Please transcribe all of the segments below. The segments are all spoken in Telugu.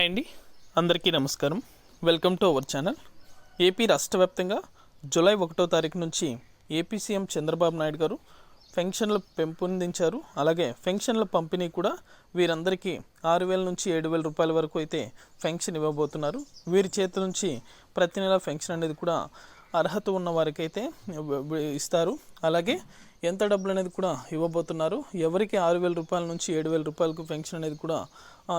హాయ్ అండి. అందరికీ నమస్కారం. Welcome to our channel. AP రాష్ట్ర వ్యాప్తంగా జూలై ఒకటో తారీఖు నుంచి ఏపీ సీఎం చంద్రబాబు నాయుడు గారు పెన్షన్లు పెంపొందించారు. అలాగే పెన్షన్ల పంపిణీ కూడా వీరందరికీ ఆరు వేల నుంచి ఏడు వేల రూపాయల వరకు అయితే పెన్షన్ ఇవ్వబోతున్నారు. వీరి చేతి నుంచి ప్రతి నెల పెన్షన్ అనేది కూడా అర్హత ఉన్న వారికైతే ఇస్తారు. అలాగే ఎంత డబ్బులు అనేది కూడా ఇవ్వబోతున్నారు? ఎవరికి ఆరు వేల రూపాయల నుంచి ఏడు వేల రూపాయలకు పెన్షన్ అనేది కూడా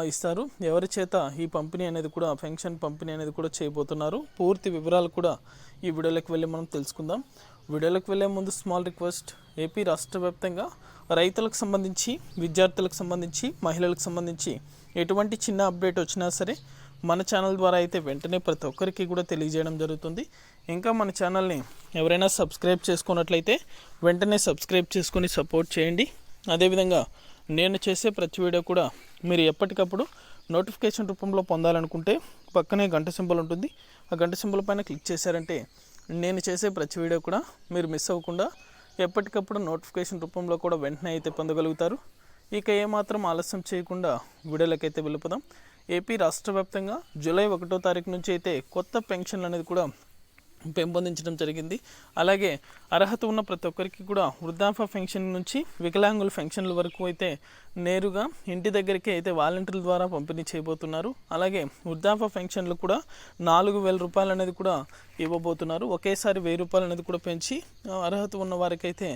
ఇస్తారు. ఎవరి చేత ఈ పంపిణీ అనేది కూడా పెన్షన్ పంపిణీ అనేది కూడా చేయబోతున్నారు? పూర్తి వివరాలు కూడా ఈ వీడియోలోకి వెళ్ళి మనం తెలుసుకుందాం. వీడియోలోకి వెళ్ళే ముందు స్మాల్ రిక్వెస్ట్ ఏపీ రాష్ట్ర వ్యాప్తంగా రైతులకు సంబంధించి విద్యార్థులకు సంబంధించి మహిళలకు సంబంధించి ఎటువంటి చిన్న అప్డేట్ వచ్చినా సరే మన ఛానల్ ద్వారా అయితే వెంటనే ప్రతి ఒక్కరికి కూడా తెలియజేయడం జరుగుతుంది. ఇంకా మన ఛానల్ని ఎవరైనా సబ్స్క్రైబ్ చేసుకున్నట్లయితే వెంటనే సబ్స్క్రైబ్ చేసుకొని సపోర్ట్ చేయండి. అదేవిధంగా నేను చేసే ప్రతి వీడియో కూడా మీరు ఎప్పటికప్పుడు నోటిఫికేషన్ రూపంలో పొందాలనుకుంటే పక్కనే గంట సింబల్ ఉంటుంది. ఆ గంట సింబల్ పైన క్లిక్ చేశారంటే నేను చేసే ప్రతి వీడియో కూడా మీరు మిస్ అవ్వకుండా ఎప్పటికప్పుడు నోటిఫికేషన్ రూపంలో కూడా వెంటనే అయితే పొందగలుగుతారు. ఇక ఏమాత్రం ఆలస్యం చేయకుండా వీడియోలకైతే వెళ్ళిపోదాం. ఏపీ రాష్ట్ర వ్యాప్తంగా జూలై ఒకటో తారీఖు నుంచి అయితే కొత్త పెన్షన్లు అనేది కూడా పెంపొందించడం జరిగింది. అలాగే అర్హత ఉన్న ప్రతి ఒక్కరికి కూడా వృద్ధాప్య పెన్షన్ నుంచి వికలాంగుల పెన్షన్ల వరకు అయితే నేరుగా ఇంటి దగ్గరికి అయితే వాలంటీర్ల ద్వారా పంపిణీ చేయబోతున్నారు. అలాగే వృద్ధాప్య పెన్షన్లు కూడా నాలుగు వేల రూపాయలు అనేది కూడా ఇవ్వబోతున్నారు. ఒకేసారి వెయ్యి రూపాయలు అనేది కూడా పెంచి అర్హత ఉన్న వారికైతే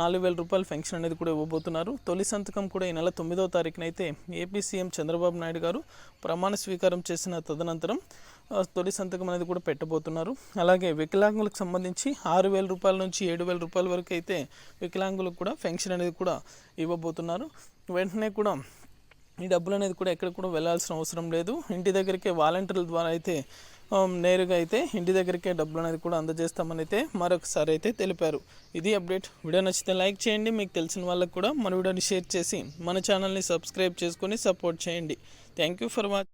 నాలుగు వేల రూపాయల పెన్షన్ అనేది కూడా ఇవ్వబోతున్నారు. తొలి సంతకం కూడా ఈ నెల తొమ్మిదవ తారీఖునైతే ఏపీ సీఎం చంద్రబాబు నాయుడు గారు ప్రమాణ స్వీకారం చేసిన తదనంతరం తొలి సంతకం అనేది కూడా పెట్టబోతున్నారు. అలాగే వికలాంగులకు సంబంధించి ఆరు వేల రూపాయల నుంచి ఏడు వేల రూపాయల వరకు అయితే వికలాంగులకు కూడా పెన్షన్ అనేది కూడా ఇవ్వబోతున్నారు. వెంటనే కూడా ఈ డబ్బులు అనేది కూడా ఎక్కడ కూడా వెళ్ళాల్సిన అవసరం లేదు. ఇంటి దగ్గరికే వాలంటీర్ల ద్వారా అయితే నేరుగా అయితే ఇంటి దగ్గరికే డబ్బులు అనేది కూడా అందజేస్తామని అయితే మరొకసారి అయితే తెలిపారు. ఇది అప్డేట్. వీడియో నచ్చితే లైక్ చేయండి. మీకు తెలిసిన వాళ్ళకి కూడా మన వీడియోని షేర్ చేసి మన ఛానల్ని సబ్స్క్రైబ్ చేసుకొని సపోర్ట్ చేయండి. Thank you for watch.